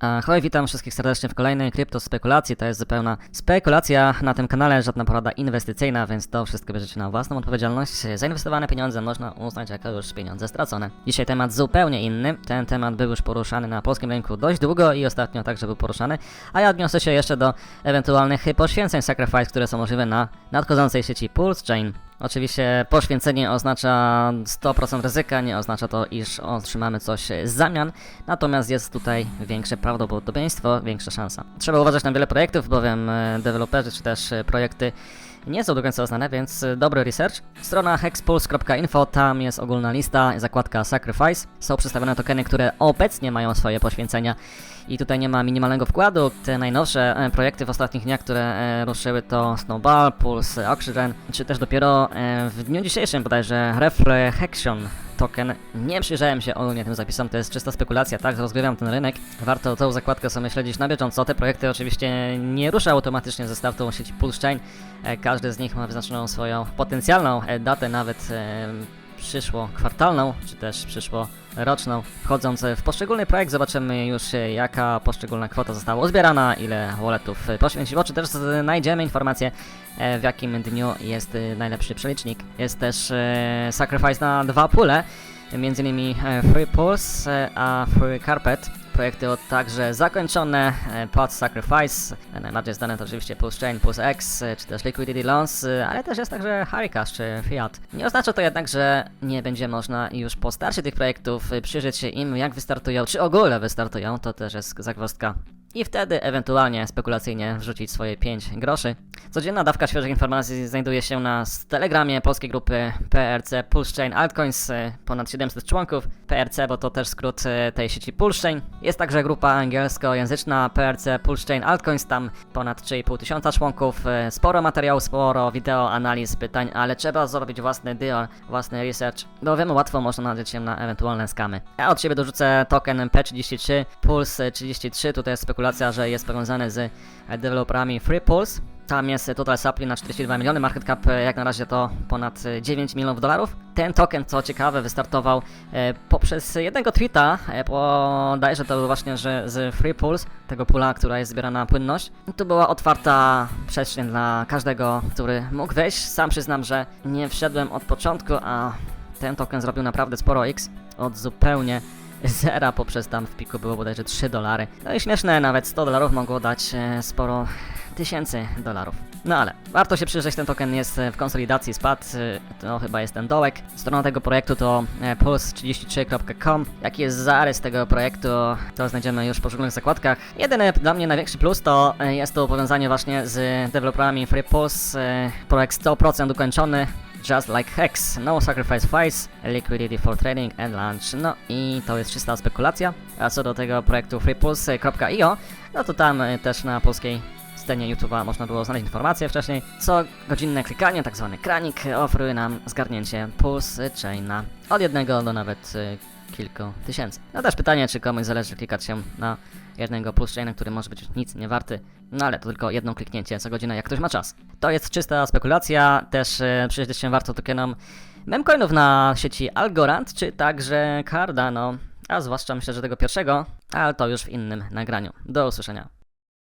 Ahoj, witam wszystkich serdecznie w kolejnej kryptospekulacji. To jest zupełna spekulacja na tym kanale, żadna porada inwestycyjna, więc to wszystko bierzecie na własną odpowiedzialność. Zainwestowane pieniądze można uznać jako już pieniądze stracone. Dzisiaj temat zupełnie inny. Ten temat był już poruszany na polskim rynku dość długo i ostatnio także był poruszany, a ja odniosę się jeszcze do ewentualnych poświęceń Sacrifice, które są możliwe na nadchodzącej sieci Pulse Chain. Oczywiście poświęcenie oznacza 100% ryzyka, nie oznacza to, iż otrzymamy coś z zamian, natomiast jest tutaj większe prawdopodobieństwo, większa szansa. Trzeba uważać na wiele projektów, bowiem e, deweloperzy czy też e, projekty nie są do końca znane, więc e, dobry research. Strona hexpulse.info, tam jest ogólna lista, zakładka Sacrifice. Są przedstawione tokeny, które obecnie mają swoje poświęcenia i tutaj nie ma minimalnego wkładu. Te najnowsze e, projekty w ostatnich dniach, które e, ruszyły to Snowball, Pulse, Oxygen, czy też dopiero w dniu dzisiejszym bodajże Reflection token. Nie przyjrzałem się ogólnie tym zapisom, to jest czysta spekulacja, tak, rozgrywam ten rynek. Warto tą zakładkę sobie śledzić na bieżąco. Te projekty oczywiście nie ruszę automatycznie ze startu sieci Pulse Chain. E, Każdy z nich ma wyznaczoną swoją potencjalną e, datę, nawet e, przyszło kwartalną, czy też przyszło roczną. Wchodząc w poszczególny projekt zobaczymy już jaka poszczególna kwota została uzbierana, ile walletów poświęciło, czy też znajdziemy informację w jakim dniu jest najlepszy przelicznik. Jest też Sacrifice na dwa pule, innymi e, Free Pulse e, a Free Carpet. Projekty także zakończone, e, Pod Sacrifice, najbardziej znane to oczywiście Pulse Chain, Pulse X, czy też Liquidity Loans, ale też jest także Haricash czy Fiat. Nie oznacza to jednak, że nie będzie można już po starcie tych projektów przyjrzeć się im, jak wystartują, czy ogólnie wystartują, to też jest zagwozdka i wtedy ewentualnie spekulacyjnie wrzucić swoje 5 groszy. Codzienna dawka świeżych informacji znajduje się na telegramie polskiej grupy PRC Pulse Chain Altcoins, e, ponad 700 członków. PRC, bo to też skrót e, tej sieci Pulse Chain. Jest także grupa angielskojęzyczna PRC Pulse Chain Altcoins, tam ponad 3,5 tysiąca członków. e, Sporo materiałów, sporo wideo, analiz, pytań, ale trzeba zrobić własny deal, własny research, bowiem łatwo można nadzieć się na ewentualne skamy. Ja od siebie dorzucę token P33, Pulse 33, tutaj jest spekulacja, że jest powiązany z deweloperami Free Pulse. Tam jest total supply na 42 miliony, market cap e, jak na razie to ponad e, 9 milionów dolarów. Ten token, co ciekawe, wystartował e, poprzez jednego tweeta, e, bodajże to był właśnie że z Free Pulse, tego pula, która jest zbierana na płynność. Tu była otwarta przestrzeń dla każdego, który mógł wejść. Sam przyznam, że nie wszedłem od początku, a ten token zrobił naprawdę sporo X od zupełnie zera poprzez tam w piku było bodajże 3 dolary. No i śmieszne, nawet 100 dolarów mogło dać e, sporo tysięcy dolarów. No ale warto się przyjrzeć, ten token jest e, w konsolidacji, spadł, e, to chyba jest ten dołek. Stroną tego projektu to e, puls33.com. Jaki jest zarys tego projektu, to znajdziemy już w poszczególnych zakładkach. Jedyny dla mnie największy plus to jest to powiązanie właśnie z deweloperami Free Pulse, e, projekt 100% ukończony, Just like Hex, no sacrifice price, liquidity for trading and launch. No i to jest czysta spekulacja. A co do tego projektu freepulse.io, no to tam też na polskiej scenie YouTube'a można było znaleźć informacje wcześniej. Co godzinne klikanie, tak zwany kranik, oferuje nam zgarnięcie Pulse Chaina od jednego do nawet e, kilku tysięcy. No też pytanie, czy komuś zależy klikać się na jednego Pulse Chaina, który może być nic nie warty, no ale to tylko jedno kliknięcie co godzinę, jak ktoś ma czas. To jest czysta spekulacja, też e, przyjrzeć się warto tokenom memcoinów na sieci Algorand, czy także Cardano, a zwłaszcza myślę, że tego pierwszego, ale to już w innym nagraniu. Do usłyszenia.